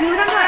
ผิวทั้งหลาย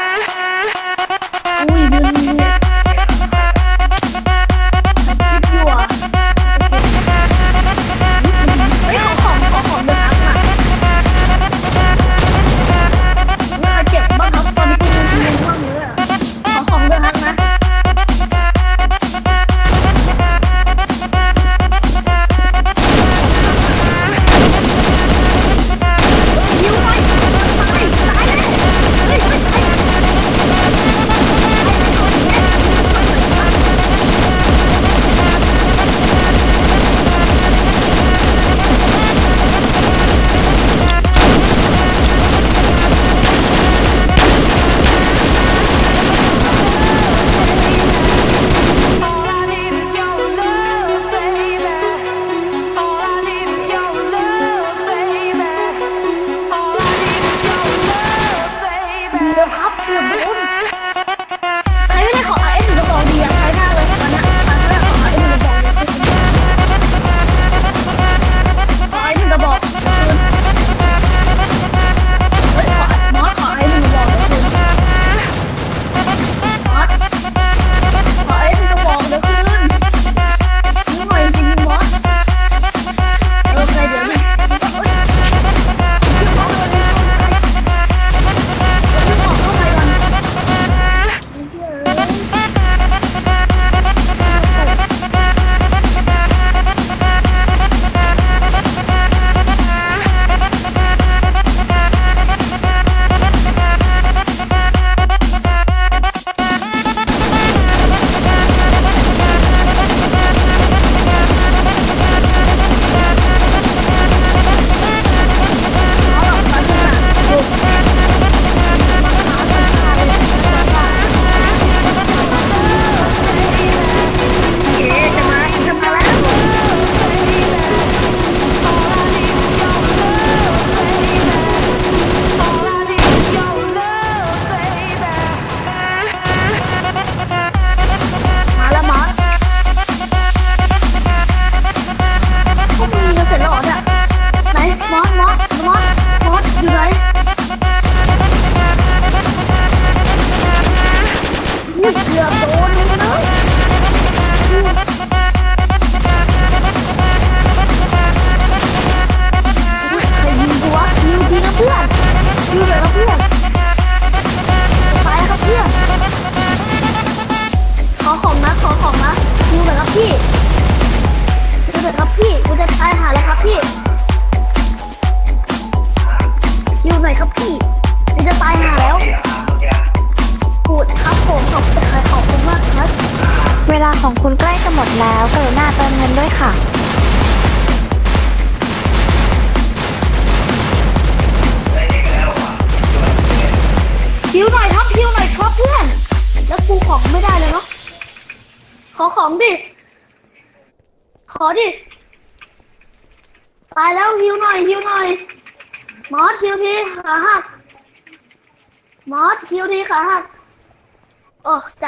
Cristiano. กรุณาเติมเงินด้วยค่ะฮิวหน่อยครับฮิวหน่อยครับเพื่อน แล้วกูของไม่ได้เลยเนาะขอของดิ ขอดิ ตายแล้วฮิวหน่อยฮิวหน่อย มอสฮิวทีขาหักมอสฮิวทีขาหักโอ้ใจ